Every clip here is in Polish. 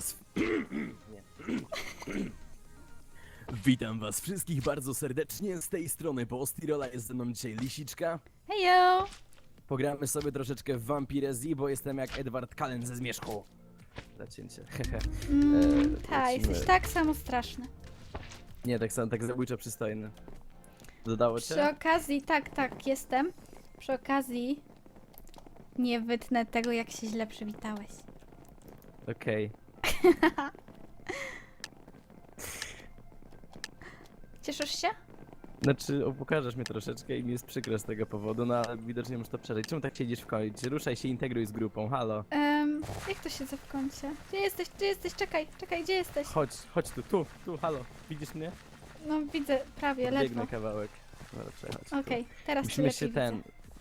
was. Nie. Witam was wszystkich bardzo serdecznie. Z tej strony Postirola jest ze mną dzisiaj Lisiczka. Hejo! Pogramy sobie troszeczkę w Vampire Z, bo jestem jak Edward Cullen ze Zmierzchu. Zacięcie. hehe. Mm, E, ta, lecimy. jesteś tak samo straszny. Nie, tak samo, tak zabójczo przystojny. Dodało Przy cię? okazji, tak, tak, jestem. Przy okazji nie wytnę tego, jak się źle przywitałeś. Okej. Cieszysz się? Znaczy, o, pokażesz mnie troszeczkę i mi jest przykro z tego powodu, no ale widocznie muszę to przeżyć. Czemu tak siedzisz w kącie? Ruszaj się, integruj z grupą, halo. Um, jak to siedzę w kącie? Gdzie jesteś? Gdzie jesteś? Czekaj, czekaj, gdzie jesteś? Chodź, chodź tu, tu, tu, halo. Widzisz mnie? No widzę, prawie, ledwo. Biegnę kawałek. Dobra. Okej, teraz cię Musimy lepiej się widzę.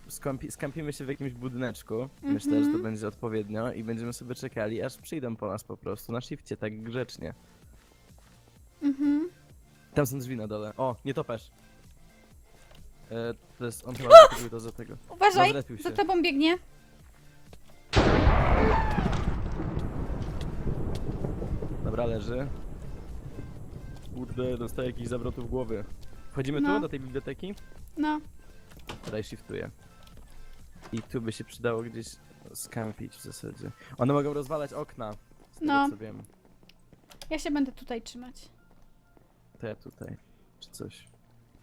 Skąpi, skampimy się w jakimś budyneczku. Myślę, że to Mhm. będzie odpowiednio i będziemy sobie czekali, aż przyjdą po nas po prostu na shifcie, tak grzecznie. Mhm. Tam są drzwi na dole. O, nie topesz. E, to jest, on chyba zrobił to za tego. Uważaj, Rozlepił się. za tobą biegnie. Dobra, leży. Kurde, dostaję jakiś zawrotów głowy. Wchodzimy No. tu, do tej biblioteki? No, Tutaj shiftuję. I tu by się przydało gdzieś skampić w zasadzie. One mogą rozwalać okna. Z tego No. co wiem. ja się będę tutaj trzymać. To ja tutaj. Czy coś.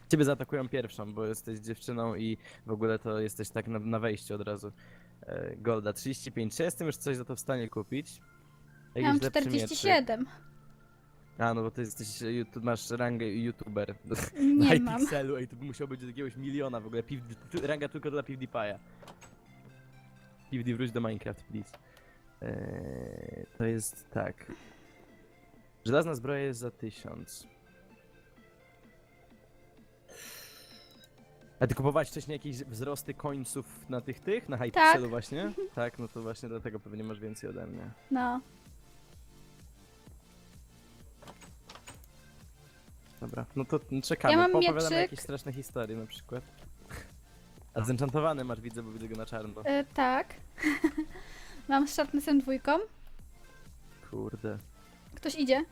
Ciebie zaatakują pierwszą, bo jesteś dziewczyną i w ogóle to jesteś tak na, na wejściu od razu. E, Golda 35. Czy jestem już coś za to w stanie kupić? Ja Jakiś mam lepszy mieczyk? 47. A, no bo ty jesteś, e, YouTube, masz rangę youtuber. Nie na mam. iPixelu, ej, to by musiał być od jakiegoś miliona w ogóle. PewD tu- ranga tylko dla PewDiePie'a. PewD wróć do Minecraft, please. Eee, to jest tak. Żelazna zbroja jest za 1000. A ty kupowałeś wcześniej jakieś wzrosty końców na tych tych? Na Hypixelu właśnie? Tak, no to właśnie dlatego pewnie masz więcej ode mnie. No. Dobra, no to czekamy. Ja mam Poopowiadamy mieczyk. jakieś straszne historie na przykład. A zenchantowany masz, widzę, bo widzę go na czarno. E, tak. mam z Sharpnessem dwójką. Kurde. Ktoś idzie?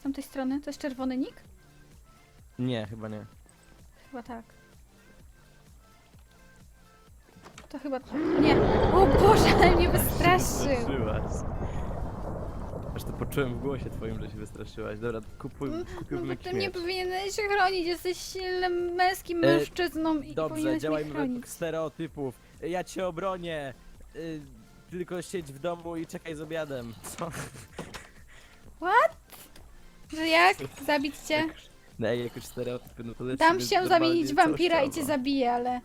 Z tamtej strony? To jest czerwony nick? Nie, chyba nie. Chyba tak. To chyba... Nie. O Boże, ale mnie wystraszył. Poczułem w głosie twoim, że się wystraszyłaś. Dobra, kupuj, No bo jakiś ty mnie miecz. powinieneś chronić, jesteś silnym męskim E, mężczyzną i Dobrze, powinieneś działajmy mnie chronić. według stereotypów. Ja cię obronię. Y, tylko siedź w domu i czekaj z obiadem. Co? Że jak? Zabić cię? No jakoś stereotypy, no to lecimy Dam się normalnie zamienić w wampira i cię całościowo. zabiję, ale...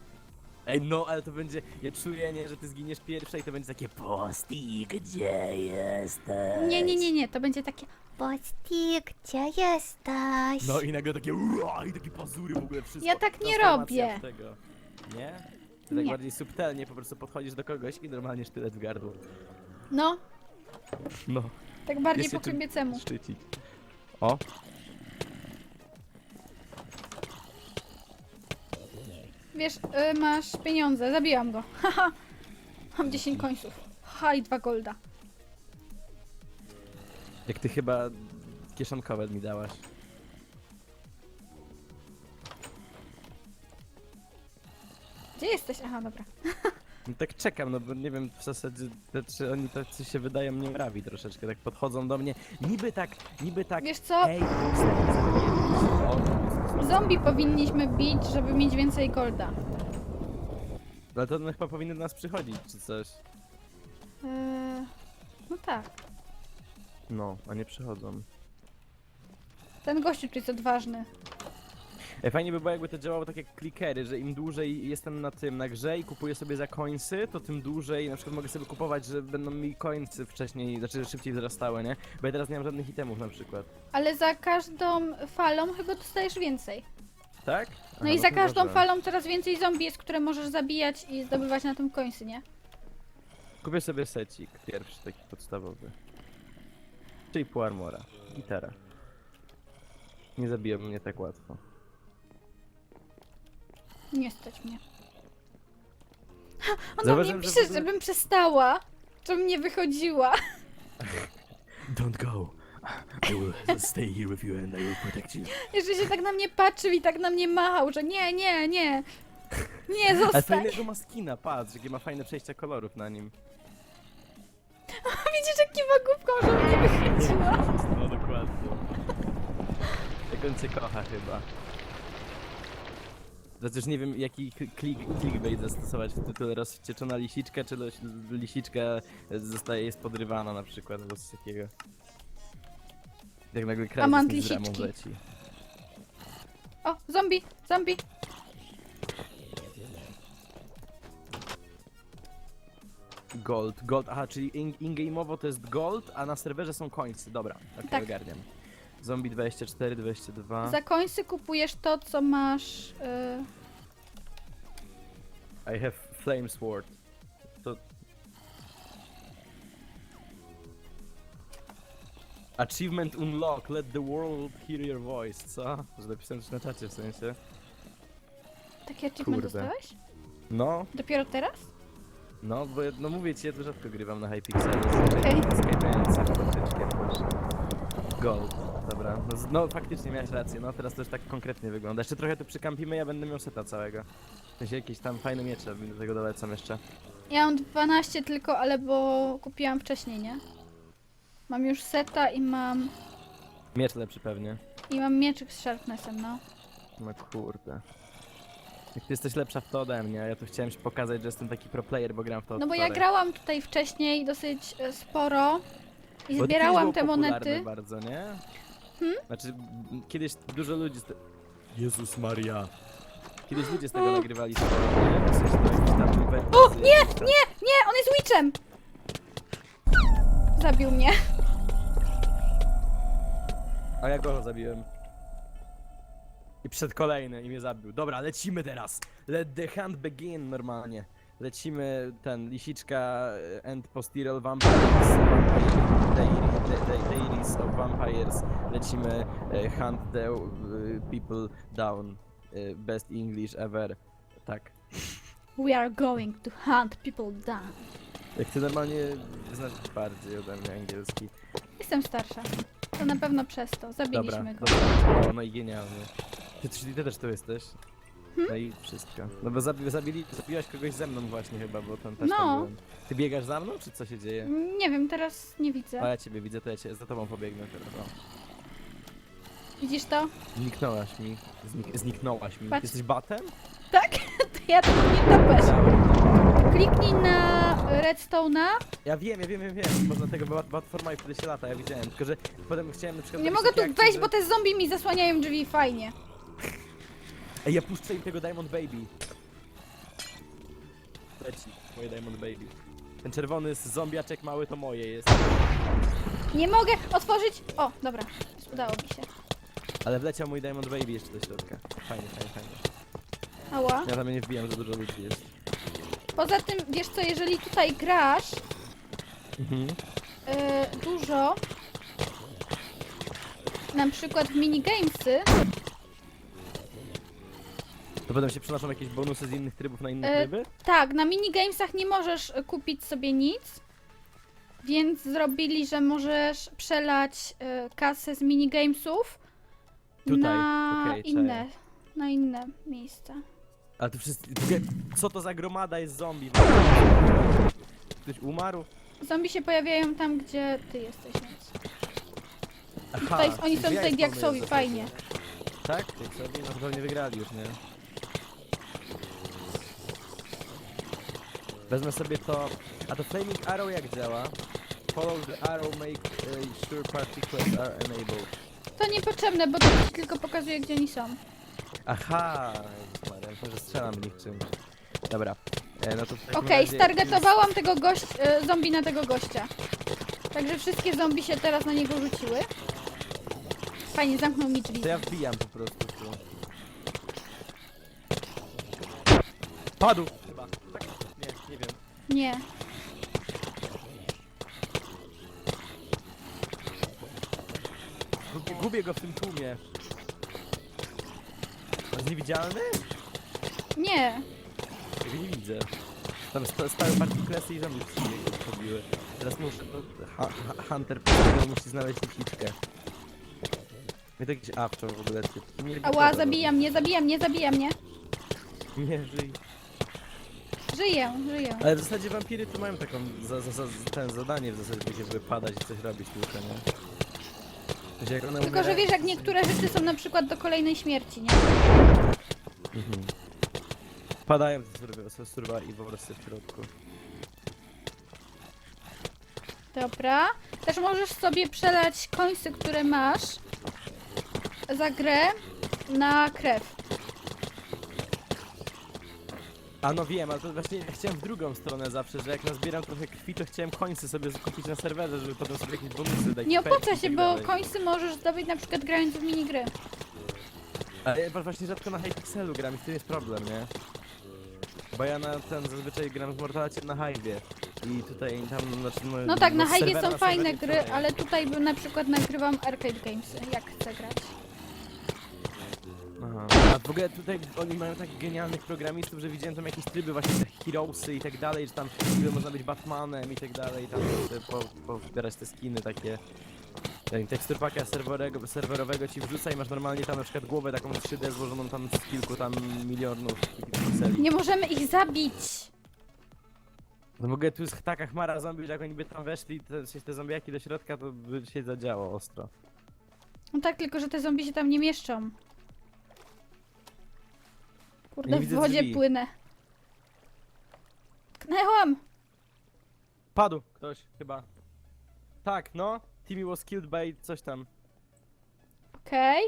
Ej, no, ale to będzie. Ja czuję, nie, że ty zginiesz pierwsza i to będzie takie Posti, gdzie jesteś? Nie, nie, nie, nie, to będzie takie... Posti, gdzie jesteś? No i nagle takie ua, i takie pazury w ogóle wszystko. Ja tak nie Transformacja robię. w Tego. Nie? Ty tak Nie. bardziej subtelnie po prostu podchodzisz do kogoś i normalnie sztylet w gardło. No, No, tak bardziej jest po kobiecemu. O, Wiesz, y, masz pieniądze, zabiłam go. Haha. Mam 10 końców. Ha i dwa golda. jak ty chyba kieszonkowe mi dałaś. Gdzie jesteś? Aha, dobra. No tak czekam, no bo nie wiem w zasadzie, czy oni tacy się wydają mnie mrawi troszeczkę, tak podchodzą do mnie, niby tak, niby tak, Wiesz co? Ej, o, Zombie powinniśmy bić, żeby mieć więcej golda. Ale to one chyba powinny do nas przychodzić, czy coś. Yy, no tak. No, a nie przychodzą. Ten gościu tu jest odważny. Ej, fajnie by było jakby to działało tak jak klikery, że im dłużej jestem na tym, na grze i kupuję sobie za końsy, to tym dłużej na przykład mogę sobie kupować, że będą mi końcy wcześniej, znaczy że szybciej wzrastały, nie? Bo ja teraz nie mam żadnych itemów na przykład. Ale za każdą falą chyba dostajesz więcej. Tak? No Aha, i za to każdą dobrze. falą coraz więcej zombie jest, które możesz zabijać i zdobywać na tym końsy, nie? Kupię sobie secik, pierwszy taki podstawowy. Czyli pół armora. Gitara. Nie zabiją mnie tak łatwo. Nie stać mnie. Ona Zauważyłem, mi że w pisze, ogóle- żebym przestała, żebym nie wychodziła. Don't go. I will stay here with you and I will protect you. Jeszcze się tak na mnie patrzył i tak na mnie machał, że nie, nie, nie. Nie, Ale zostań. fajnego ma skina, patrz, jakie ma fajne przejścia kolorów na nim. Widzisz, jak kiwa główką, że mnie wychwyciła. No dokładnie. Jak on cię kocha chyba. Przecież nie wiem jaki kl- klik, clickbait zastosować w tytule rozwścieczona lisiczka, czy lisiczka zostaje jest podrywana na przykład, albo coś takiego. Jak nagle kraj Amant z ramą lisiczki. leci. O, zombie, zombie. Gold, gold, aha, czyli in- in-game'owo to jest gold, a na serwerze są coinsy, dobra, okej, Tak. ogarniam. Zombie 24, 22, Za końcy kupujesz to, co masz. y, I have flame sword. To... Achievement unlock, let the world hear your voice, co? Że napisałem coś na czacie w sensie. Taki achievement Kurde. dostałeś? No, Dopiero teraz? no, bo ja- no mówię ci, ja tu rzadko grywam na Hypixelu, Okej. proszę. Gold, dobra. No, z- no faktycznie miałeś rację, no teraz to już tak konkretnie wygląda. Jeszcze trochę tu przykampimy, ja będę miał seta całego. W sensie jakieś tam fajne miecze do tego dolecam jeszcze. Ja mam 12 tylko, ale bo kupiłam wcześniej, nie? Mam już seta i mam. Miecz lepszy pewnie. I mam mieczyk z sharpnessem, no. No kurde. Jak ty jesteś lepsza w to ode mnie, a ja tu chciałem się pokazać, że jestem taki pro player, bo gram w to od No bo ja wczoraj. grałam tutaj wcześniej dosyć e, sporo i Bo to zbierałam te monety. bardzo, nie? Hmm? Znaczy, m, kiedyś dużo ludzi... z te- Jezus Maria. Kiedyś ludzie z tego nagrywali O, nie, nie, nie, on jest witchem! Zabił mnie. A ja go zabiłem. I przed kolejny i mnie zabił. Dobra, lecimy teraz. Let the hunt begin normalnie. Lecimy ten lisiczka e, and posterior vampires. Diaries of vampires. Lecimy e, hunt the e, people down. E, Best English ever. Tak. We are going to hunt people down. Jak ty normalnie znasz bardziej ode mnie angielski. Jestem starsza. To na pewno przez to. Dobra, Zabiliśmy go. dobra. O, no i genialnie. Ty, czyli ty też tu jesteś? Hmm? No i wszystko. No bo zabi zabili, zabiłaś kogoś ze mną właśnie chyba, bo tam też No. byłem. Ty biegasz za mną, czy co się dzieje? Nie wiem, teraz nie A widzę. ja ciebie widzę, to ja cię za tobą pobiegnę teraz. O. Widzisz to? Zniknąłaś mi. Znik zniknąłaś mi. Patrz. Jesteś batem? Tak? To ja tu nie topesz. Kliknij na redstone'a. Ja wiem, ja wiem, ja wiem. Można tego bat platforma i wtedy się lata, ja widziałem. Tylko, że potem chciałem na przykład... Nie mogę tu wejść, bo te zombie mi zasłaniają drzwi. Fajnie. Ej, ja puszczę im tego Diamond Baby. Leci, moje Diamond Baby. Ten czerwony z zombiaczek mały to moje jest. Nie mogę otworzyć. O, dobra. Udało mi się. Ale wleciał mój Diamond Baby jeszcze do środka. Fajnie, fajnie, fajnie. Ała. Ja tam nie wbijam, że dużo ludzi jest. Poza tym, wiesz co, jeżeli tutaj grasz Mhm. yy, dużo, na przykład w minigamesy, To potem się przenoszą jakieś bonusy z innych trybów na inne E, tryby? tak, na minigamesach nie możesz y, kupić sobie nic, więc zrobili, że możesz przelać y, kasę z minigamesów Tutaj, na okej, inne, na inne miejsca. Ale to wszyscy... Co to za gromada jest zombie? Ktoś umarł? Zombie się pojawiają tam, gdzie ty jesteś, więc... Aha, Tutaj, oni są tutaj diaksowi, fajnie. Tak? Diaksowi? No to pewnie wygrali już, nie? Wezmę sobie to... A to Flaming Arrow jak działa? Follow the arrow, make uh, sure particles are enabled. To niepotrzebne, bo to ci tylko pokazuje, gdzie oni są. Aha! Maria, myślę, że strzelam w nich czymś. Dobra. E, no to w takim Okej, razie- stargetowałam tego gość, y, zombie na tego gościa. Także wszystkie zombie się teraz na niego rzuciły. Fajnie, zamknął mi drzwi. To ja wbijam po prostu tu. Padł! Chyba. Tak? Nie, nie wiem. Nie. Gubię, go w tym tłumie. On jest niewidzialny? Nie. Ja go nie widzę. Tam sta- stały partiklesy i zombie pobiły. Teraz muszę, to ha, ha, Hunter musi znaleźć liczniczkę. Mnie to jakiś awczo w ogóle typ. Nie Ała, zabija mnie, zabija mnie, zabija mnie. Nie żyj. Żyję, żyję. Ale w zasadzie wampiry tu mają taką, za, za, za, ten zadanie w zasadzie żeby padać i coś robić tylko, nie? Jak Tylko, że wiesz, jak niektóre rzeczy są na przykład do kolejnej śmierci, nie? Mhm. Padają te surwa, surwa i po prostu w środku. Dobra. Też możesz sobie przelać końce, które masz za grę na krew. A no wiem, ale to właśnie chciałem w drugą stronę zawsze, że jak nazbieram trochę krwi, to chciałem końce sobie kupić na serwerze, żeby potem sobie jakieś bonusy dać. Nie opłaca się, bo końce możesz zdobyć na przykład grając w minigry. Ale właśnie rzadko na Hypixelu gram i w tym jest problem, nie? Bo ja na ten zazwyczaj gram w Mortalacie na Hive'ie. I tutaj tam, znaczy no, No tak, na Hive serwera są fajne gry, ale tutaj bym na przykład nagrywam arcade gamesy, jak chcę grać. Aha. A w ogóle tutaj oni mają tak genialnych programistów, że widziałem tam jakieś tryby właśnie te Heroesy i tak dalej, że tam niby można być Batmanem i tak dalej, tam sobie po, pozbierać te skiny takie. Jak teksturpaka serwerowego, serwerowego ci wrzuca i masz normalnie tam na przykład głowę taką 3D złożoną tam z kilku tam milionów pikseli. Nie możemy ich zabić! No ogóle tu jest taka chmara zombie, że jak oni by tam weszli, te, te zombiaki do środka, to by się zadziało ostro. No tak, tylko że te zombie się tam nie mieszczą. Kurde, Nie w widzę wodzie drzwi. płynę. Tknęłam! Padł ktoś chyba. Tak, no. Timmy was killed by coś tam. Okej.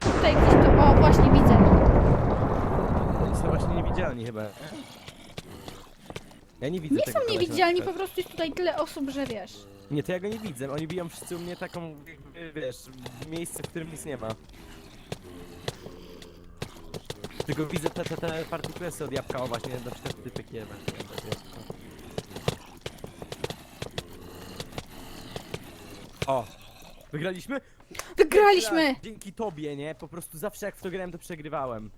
Tutaj gdzieś to... O, właśnie widzę. Oni są właśnie niewidzialni chyba. Ja nie widzę Nie tego są kolesia na niewidzialni, po przykład. prostu jest tutaj tyle osób, że wiesz. Nie, to ja go nie widzę. Oni biją wszyscy u mnie taką, jakby, wiesz, miejsce, w którym nic nie ma. Tylko widzę te, te, te partyklesy od jabłka, o właśnie, na przykład ty takie właśnie. takie. O! Wygraliśmy? Wygraliśmy! Dzięki tobie, nie? Po prostu zawsze jak w to grałem, to przegrywałem.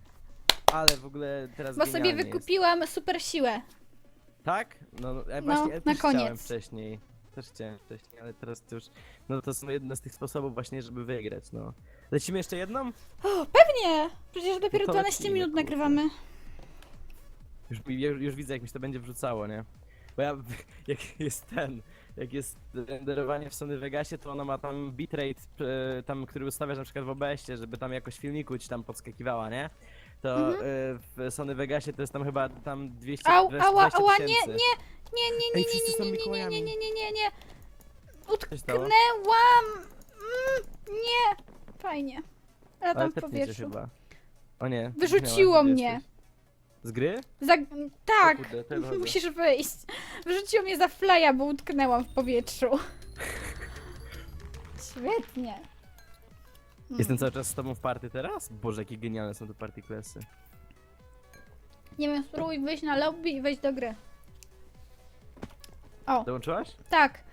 Ale w ogóle teraz Bo sobie genialnie wykupiłam super siłę. Jest. Tak? No, no, e, No, właśnie, ja na koniec. wcześniej. Też chciałem wcześniej, ale teraz to już... No to są jedne z tych sposobów właśnie, żeby wygrać, no. Lecimy jeszcze jedną? O, pewnie! Przecież dopiero No to 12 lecimy, minut nagrywamy. Już, mi- już, już widzę, jak mi się to będzie wrzucało, nie? Bo ja, jak jest ten, jak jest renderowanie w Sony Vegasie, to ona ma tam bitrate, e, tam, który ustawiasz na przykład w OBS-ie, żeby tam jakoś filmiku ci tam podskakiwała, nie? To Mhm. e, w Sony Vegasie to jest tam chyba tam 200 Au, 200 ała, ała, nie, tysięcy. nie, nie, nie, Ej, nie, wszyscy są nie, nie, nie, nie, nie, nie, nie, nie, nie. Stało? Utknęłam! Mm, nie! Fajnie. Ale Latam w powietrzu. chyba. O nie. Wyrzuciło zniknęłaś, gdzie mnie. jesteś? Z gry? Za... Tak! O kurde, to ja wychodzę. Musisz wyjść. Wyrzuciło mnie za flya, bo utknęłam w powietrzu. Świetnie. Jestem cały czas z tobą w party teraz? Boże, jakie genialne są te party klasy. Nie wiem, spróbuj wyjść na lobby i wejść do gry. O, Dołączyłaś? tak.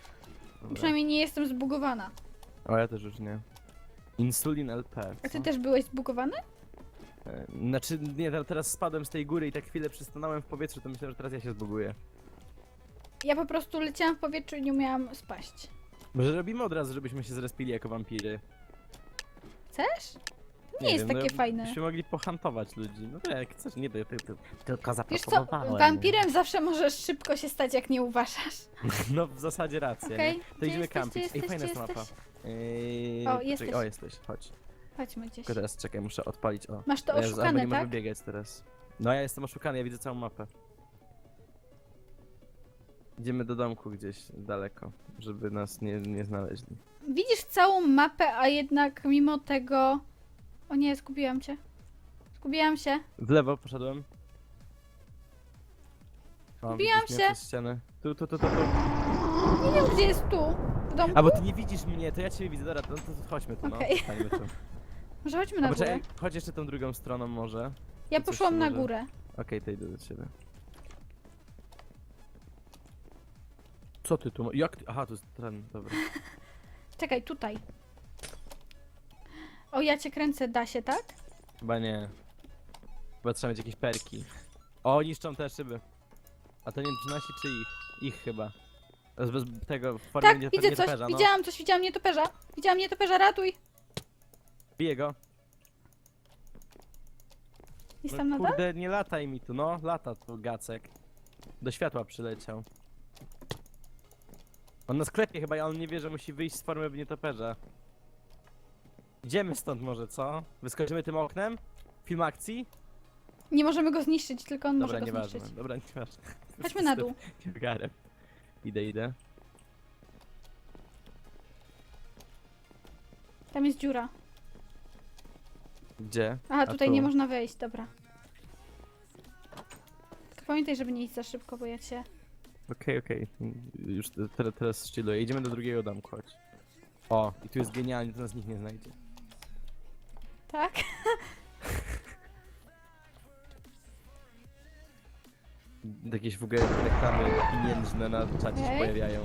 Dobra. Przynajmniej nie jestem zbugowana. O, ja też już nie. Insulin LP. A ty co? też byłeś zbugowany? E, Znaczy, nie, te- teraz spadłem z tej góry i tak chwilę przystanąłem w powietrzu, to myślę, że teraz ja się zbuguję. Ja po prostu leciałam w powietrzu i nie umiałam spaść. Może robimy od razu, żebyśmy się zrespili jako wampiry. Chcesz? To nie, jest wiem, takie no, fajne. Byśmy mogli pohantować ludzi. No tak, coś, nie, to, to, to, tylko Wiesz co, zaproponowałem. wampirem zawsze możesz szybko się stać, jak nie uważasz. No w zasadzie racja, Okej, nie? gdzie To idziemy jesteś, kampić. Ej, fajna jest mapa. jesteś? Ej, O, poczekaj, jesteś. O, jesteś, chodź. Chodźmy gdzieś. Tylko teraz czekaj, muszę odpalić, o. Masz to Jezu, albo oszukane, nie mogę tak? biegać teraz. No ja jestem oszukany, ja widzę całą mapę. Idziemy do domku gdzieś daleko, żeby nas nie, nie znaleźli. Widzisz całą mapę, a jednak mimo tego... O nie, zgubiłam cię. Zgubiłam się. W lewo poszedłem. Widzisz mnie się. przez ścianę. Tu, tu, tu, tu, tu. Nie wiem, gdzie jest tu. W domku? A bo ty nie widzisz mnie, to ja ciebie widzę, dobra, to, to, to chodźmy tu, Okej. no. Stańmy tu. Może chodźmy A na górę. poczekaj, chodź jeszcze tą drugą stroną może. Ja coś poszłam tu na może- górę. Okej, to idę do ciebie. Co ty tu ma- Jak ty? Aha, to jest ten, dobra. Czekaj, tutaj. O, ja cię kręcę, da się, tak? Chyba nie. Chyba trzeba mieć jakieś perki. O, niszczą te szyby. A to nie wiem, czy nasi, czy ich? Ich chyba. Bez, bez tego w formie Tak, nie, widzę nie coś, no. widziałam coś, widziałam nietoperza. Widziałam nietoperza, ratuj! Biję go. Jest No, tam nadal? Kurde, nie lataj mi tu, no. Lata tu gacek. Do światła przyleciał. On na sklepie chyba, a on nie wie, że musi wyjść z formy nietoperza. Idziemy stąd może, co? Wyskoczymy tym oknem? Film akcji? Nie możemy go zniszczyć, tylko on Dobra, może go nieważne. zniszczyć. Dobra, nieważne. Chodźmy na dół. Garem. Idę, idę. Tam jest dziura. Gdzie? Aha, A tutaj tu. nie można wejść, dobra. Tylko pamiętaj, żeby nie iść za szybko, bo ja cię... Okej, okej. Już te- teraz, teraz chilluję. Idziemy do drugiego domku, chodź. O, i tu jest genialnie, to nas nikt nie znajdzie. Tak? Jakieś w ogóle reklamy pieniężne na czacie się Okej. pojawiają.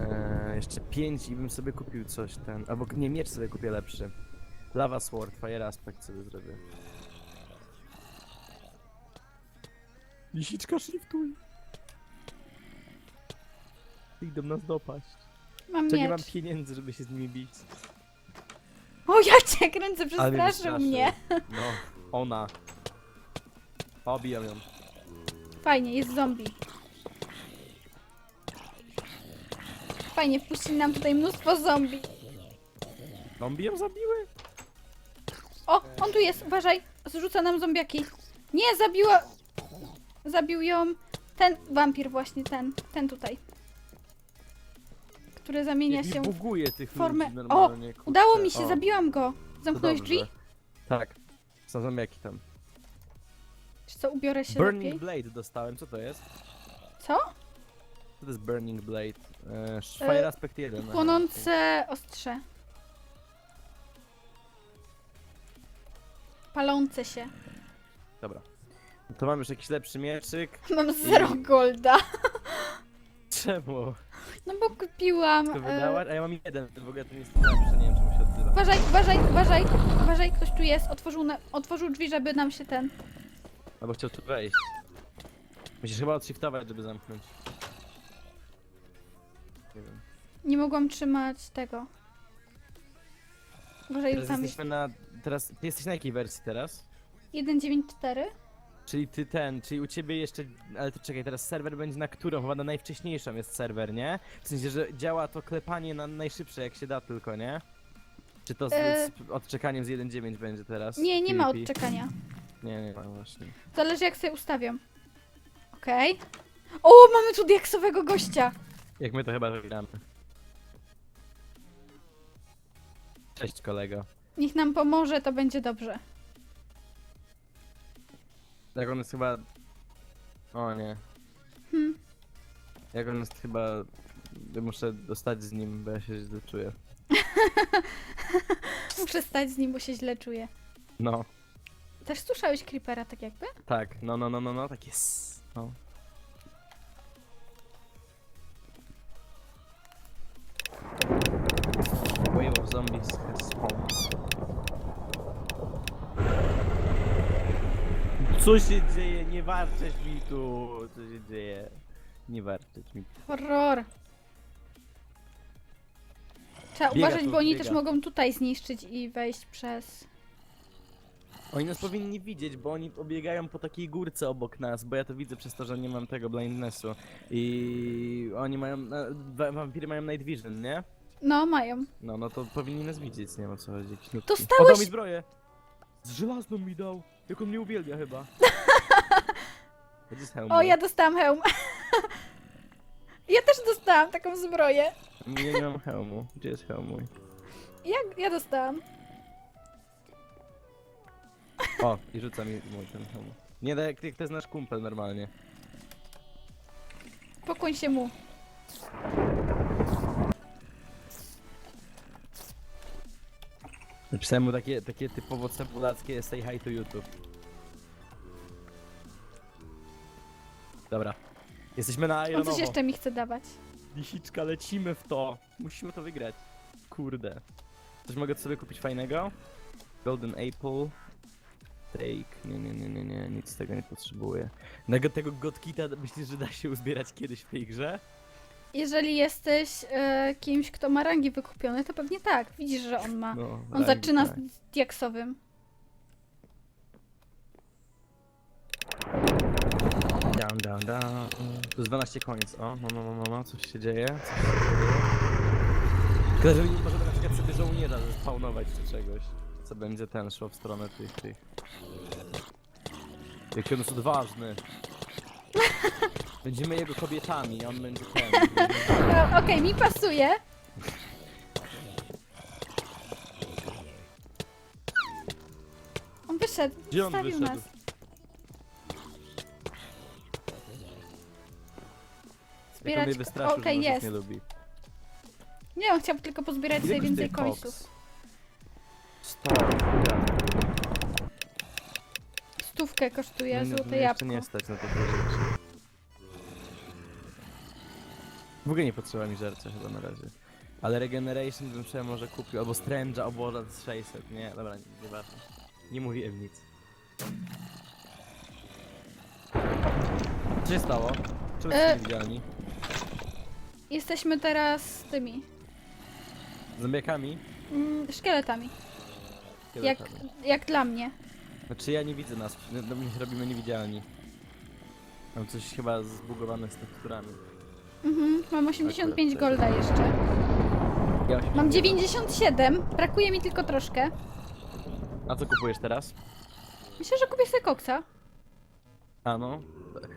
Eee, jeszcze pięć i bym sobie kupił coś ten. Albo nie, miecz sobie kupię lepszy. Lava Sword, Fire Aspect sobie zrobię. Lisiczka shiftuj. Idą nas dopaść. Mam To nie mam miecz. pieniędzy, żeby się z nimi bić. O, ja cię kręcę, przestraszył mnie. No, ona. Obijam ją. Fajnie, jest zombie. Fajnie, wpuścili nam tutaj mnóstwo zombie. Zombie ją zabiły? O, on tu jest, uważaj. Zrzuca nam zombiaki. Nie, zabiła... Zabił ją ten wampir właśnie, ten. Ten tutaj. Który zamienia się w buguje tych formę... ludzi O, normalnie, kurczę. udało mi się, O, zabiłam go. to Zamknąłeś dobrze. drzwi? Tak. Są zombiaki tam. Czy co, ubiorę się Burning lepiej? Blade dostałem, co to jest? Co? Co to jest Burning Blade? E, Fire E, Aspect 1. aha. Płonące ostrze. Palące się. Dobra. No To mam już jakiś lepszy mieczyk. Mam zero golda. Czemu? No bo kupiłam. To e, wydałaś? A ja mam jeden, w ogóle to nie jest lepszy, nie wiem czemu się odzywa. Uważaj, uważaj, uważaj, uważaj, ktoś tu jest. Otworzył, na, otworzył drzwi, żeby nam się ten. Albo chciał tu wejść. Musisz chyba odshiftować, żeby zamknąć. Nie wiem. Nie mogłam trzymać tego. Uważaj, Teraz tam jest. jesteśmy na... Teraz... Ty jesteś na jakiej wersji teraz? 194. Czyli ty ten, czyli u ciebie jeszcze, ale to czekaj, teraz serwer będzie na którą? Chyba na najwcześniejszą jest serwer, nie? W sensie, że działa to klepanie na najszybsze jak się da tylko, nie? Czy to z, E. z odczekaniem z 1.9 będzie teraz? Nie, nie ma PvP? odczekania. Nie, nie ma właśnie. Zależy jak sobie ustawiam. Okej. O, mamy tu diaksowego gościa. Jak my to chyba wygramy. Cześć kolego. Niech nam pomoże, to będzie dobrze. Jak on jest chyba... O nie. Hmm. Jak on jest chyba... Muszę dostać z nim, bo ja się źle czuję. Muszę stać z nim, bo się źle czuję. No, Też słyszałeś creepera tak jakby? tak, no, no, no, no, no, tak jest. No. Wave of zombies has spawned. Co się dzieje? Nie warczeć mi tu! Co się dzieje? Nie warczeć mi. Horror. Trzeba Biega uważać, tu, bo oni biega. też mogą tutaj zniszczyć i wejść przez... Oni nas powinni widzieć, bo oni obiegają po takiej górce obok nas, bo ja to widzę przez to, że nie mam tego blindnessu. I oni mają, e, wa- wampiry mają night vision, nie? No, mają. No, no to powinni nas widzieć, nie wiem o co chodzi. Jakieś nutki. Dostałeś- O, dał mi zbroję! Z żelazną mi dał! Jak on mnie uwielbia chyba. Gdzie jest hełm? O, ja dostałam hełm. ja też dostałam taką zbroję. Nie, nie mam hełmu. Gdzie jest hełm mój? Ja, ja dostałam. O, i rzuca mi mój ten hełm. Nie, tak jak to jest nasz kumpel normalnie. Pokłoń się mu. Napisałem mu takie, takie typowo cebulackie say hi to YouTube. Dobra. Jesteśmy na On Ironowo. coś jeszcze mi chce dawać. Lisiczka, lecimy w to. Musimy to wygrać. Kurde. Coś mogę sobie kupić fajnego? Golden Apple. Take. Nie, nie, nie, nie, nie. Nic z tego nie potrzebuję. Tego, tego Godkita myślisz, że da się uzbierać kiedyś w tej grze? Jeżeli jesteś e, kimś, kto ma rangi wykupione, to pewnie tak. Widzisz, że on ma. No, On rangi, zaczyna tak. z diaksowym. Down, down, down. To jest 12 koniec. O, no, no, no, no, coś się dzieje. Coś się dzieje. Tylko, że nie możemy na przykład sobie żołnierza spawnować czy czegoś. Co będzie ten szło w stronę tych, tych. Jaki on jest odważny. Będziemy jego kobietami, on będzie ten. E, Okej, mi pasuje. On wyszedł, Gdzie on zostawił wyszedł? nas. Jak on Zbierać... mnie wystraszył, Okej, że nas jest. nie lubi. Nie, on chciał tylko pozbierać sobie więcej kosztuje końców. Stówkę kosztuje Mnie- złote jeszcze jabłko. nie stać na W ogóle nie potrzeba mi żarcia chyba na razie. Ale Regeneration bym sobie może kupił, albo Strange'a, albo za 600. Nie, dobra, nie- nieważne. Nie mówiłem nic. Co się stało? Czemu E- jesteście niewidzialni? Jesteśmy teraz z tymi Zombiakami? mm, szkieletami. Jak, Kieletami. jak dla mnie. Znaczy ja nie widzę nas, my się robimy niewidzialni. Mam coś chyba zbugowane z teksturami. Mhm, mam 85 Akurat golda jeszcze. Ja Mam nie- 97, brakuje mi tylko troszkę. A co kupujesz teraz? Myślę, że kupię sobie koksa. A no,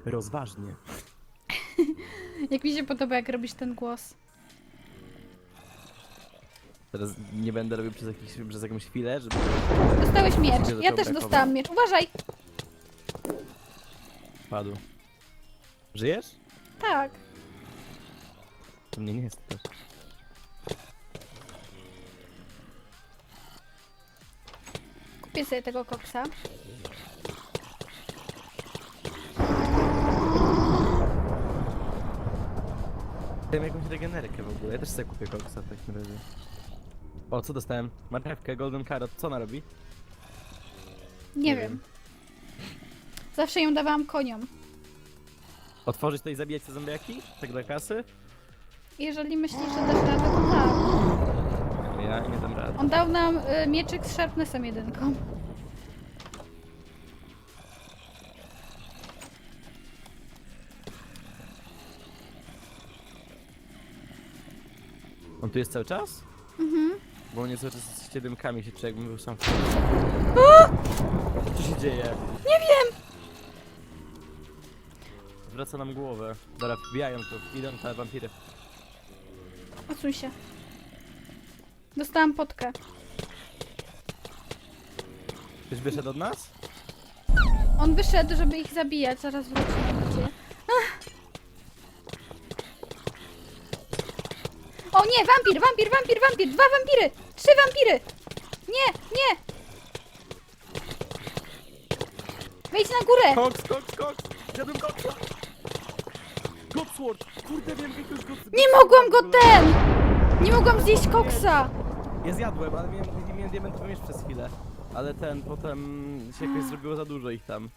rozważnie. Jak mi się podoba, jak robisz ten głos. Teraz nie będę robił przez, jakiś, przez jakąś chwilę, żeby... Dostałeś miecz. Ja też brakować. dostałam miecz. Uważaj! Padł. Żyjesz? Tak. To mnie nie jest też. Kupię sobie tego koksa. Mam jakąś regenerkę w ogóle, ja też sobie kupię koksa w takim razie. O, co dostałem? Marchewkę, golden carrot, co ona robi? Nie, Nie wiem. wiem. Zawsze ją dawałam koniom. Otworzyć to i zabijać te zombiaki? Tak dla kasy? Jeżeli myślisz, że dasz radę, to tak. Ja nie dam rady. On dał nam y, mieczyk z Sharpnessem jedynką. On tu jest cały czas? Mhm. Bo on jest cały czas z siedemkami się czuje, jakbym był sam Co się dzieje? Nie wiem! Zwraca nam głowę. Dobra, wbijają tu, idą te wampiry. Odsuń się. Dostałam potkę. Ktoś wyszedł od nas? On wyszedł, żeby ich zabijać. Zaraz wróci. mam nadzieję. Ach. O nie, wampir, wampir, wampir, wampir! Dwa wampiry! Trzy wampiry! Nie, nie! Wejdź na górę! Koks, koks, koks! Zjadłem koksa! Kurde, wiem jakiegoś gods... Nie mogłam go ten! Nie mogłam zjeść koksa! Ja zjadłem, ale miałem, nie miałem diamentowy miecz przez chwilę. Ale ten, potem się jakoś zrobiło za dużo ich tam.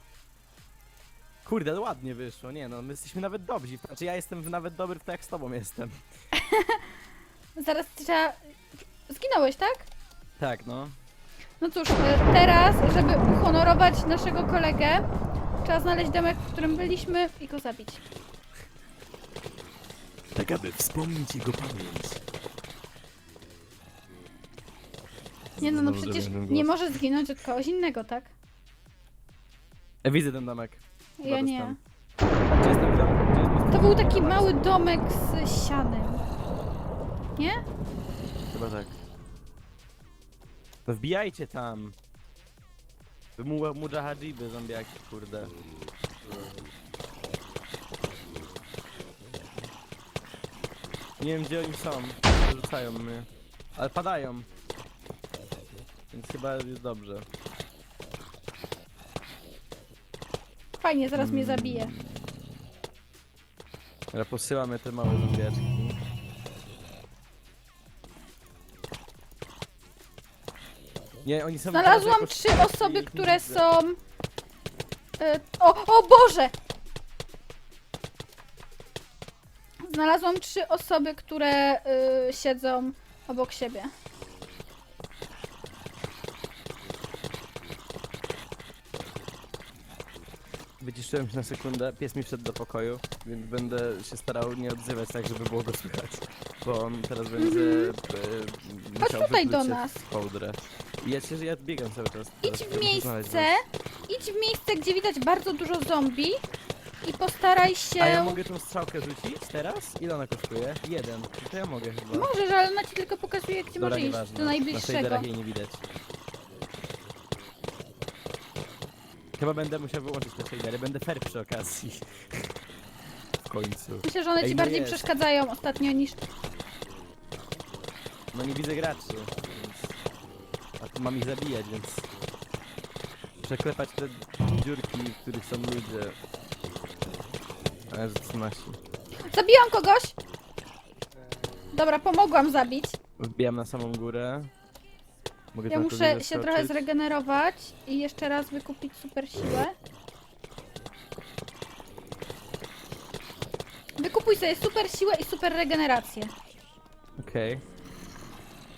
Kurde, ale ładnie wyszło, nie no, my jesteśmy nawet dobrzy. Znaczy ja jestem w- nawet dobry w tak jak z tobą jestem. Zaraz trzeba... Zginąłeś, tak? Tak, no. No cóż, e, teraz, żeby uhonorować naszego kolegę, trzeba znaleźć domek, w którym byliśmy i go zabić. Tak aby wspomnieć jego pamięć. Nie no, no Znowu przecież nie może zginąć od kogoś innego, tak? E, widzę ten domek. Chyba Ja nie. dostałem. Gdzie jest ten dom? Gdzie jest To był taki mały domek z sianem. Nie? Chyba tak. No wbijajcie tam. Wy mu, mujahadżiby, zombiaki, kurde. Nie wiem gdzie oni są. Rzucają mnie. Ale padają. Więc chyba jest dobrze. Fajnie, zaraz mnie Mm. zabije. Ale posyłamy te małe zombiaczki. Nie, oni są Znalazłam trzy osoby, które są... E, o, o Boże! Znalazłam trzy osoby, które y, siedzą obok siebie. Wyciszyłem się na sekundę, pies mi wszedł do pokoju, więc będę się starał nie odzywać tak, żeby było go słychać. Bo on teraz będzie e, musiał Mhm. tutaj do się nas. w kołdrę. I ja się, że ja biegam cały czas. Idź Teraz w miejsce, idź w miejsce, gdzie widać bardzo dużo zombie i postaraj się... A ja mogę tą strzałkę rzucić teraz? Ile ona kosztuje? Jeden. To ja mogę chyba. Możesz, ale ona ci tylko pokazuje, gdzie Dobra, może iść, nieważne. do Na najbliższego. shaderach jej nie widać. Chyba będę musiał wyłączyć te shadery, będę fair przy okazji. W końcu. Myślę, że one Ej, ci no bardziej jest. przeszkadzają ostatnio niż... No nie widzę graczy, więc... A tu mam ich zabijać, więc... Przeklepać te dziurki, w których są ludzie. Ale że to są nasi. Zabiłam kogoś! Dobra, pomogłam zabić. Wbijam na samą górę. Mogę Ja muszę się trochę zregenerować i jeszcze raz wykupić super siłę. Wykupuj sobie super siłę i super regenerację. Okej.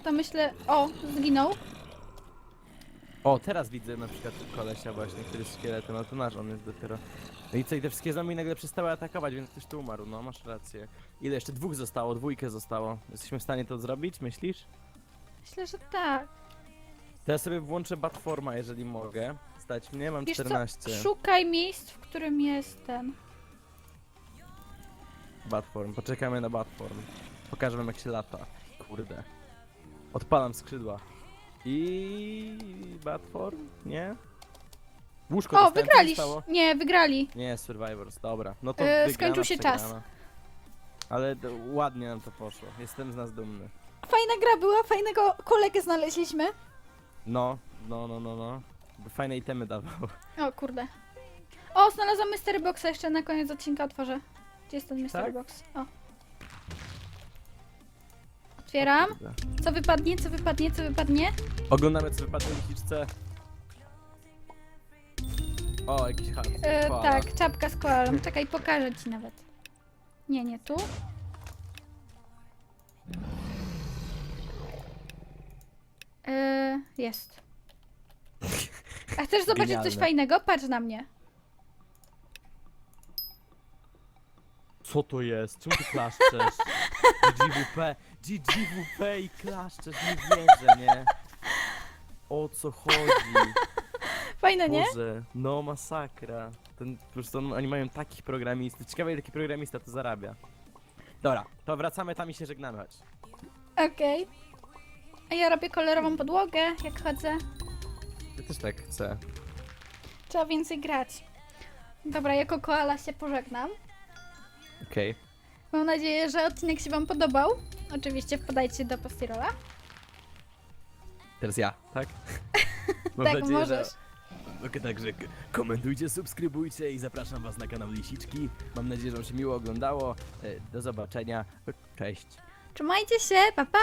To myślę... O, zginął. O, teraz widzę na przykład kolesia właśnie, który jest szkieletem, ale to nasz on jest dopiero. No i co, i te wszystkie zombie nagle przestały atakować, więc ktoś tu umarł, no masz rację. Ile jeszcze? Dwóch zostało, dwójkę zostało. Jesteśmy w stanie to zrobić, myślisz? Myślę, że tak. Teraz sobie włączę Batforma, jeżeli mogę. Stać mnie, mam Wiesz 14. co? Szukaj miejsc, w którym jest ten. Batform, poczekamy na Batform. Pokażę wam jak się lata. Kurde. Odpalam skrzydła. I Batform? Nie? Łóżko O, dostałem, co wygrali! Nie, wygrali. Nie, Survivors, dobra. No to Yy, wygrana, skończył się czas. przegrana. Ale d- ładnie nam to poszło. Jestem z nas dumny. Fajna gra była, fajnego kolegę znaleźliśmy. No, no, no, no, no. Fajne itemy dawał. O kurde. O, znalazłam Mystery Boxa, jeszcze na koniec odcinka otworzę. Gdzie jest ten Mystery Tak? Box? O. Otwieram. Co wypadnie, co wypadnie, co wypadnie? Oglądamy co wypadło w liczce. O, jakiś hard. E, tak, czapka z koalą. Czekaj, pokażę ci nawet. Nie, nie tu. E, jest. A chcesz zobaczyć coś Genialne. fajnego? Patrz na mnie. Co to jest? Czemu ty klaszczesz? GGWP, GGWP i klaszczesz, nie wierzę, nie? O co chodzi? Fajne, nie? Boże, no masakra. Ten, po prostu on, oni mają takich programistów. Ciekawe ile taki programista to zarabia. Dobra, to wracamy tam i się żegnamy, chodź. Okej. A ja robię kolorową podłogę, jak chodzę. Ja też tak chcę. Trzeba więcej grać. Dobra, jako koala się pożegnam. Okej. Mam nadzieję, że odcinek się Wam podobał. Oczywiście wpadajcie do Postirola. Teraz ja, tak? Mam tak, nadzieję, możesz. Że... Także komentujcie, subskrybujcie i zapraszam was na kanał Lisiczki. Mam nadzieję, że wam się miło oglądało. E, Do zobaczenia. Cześć. Trzymajcie się, pa pa!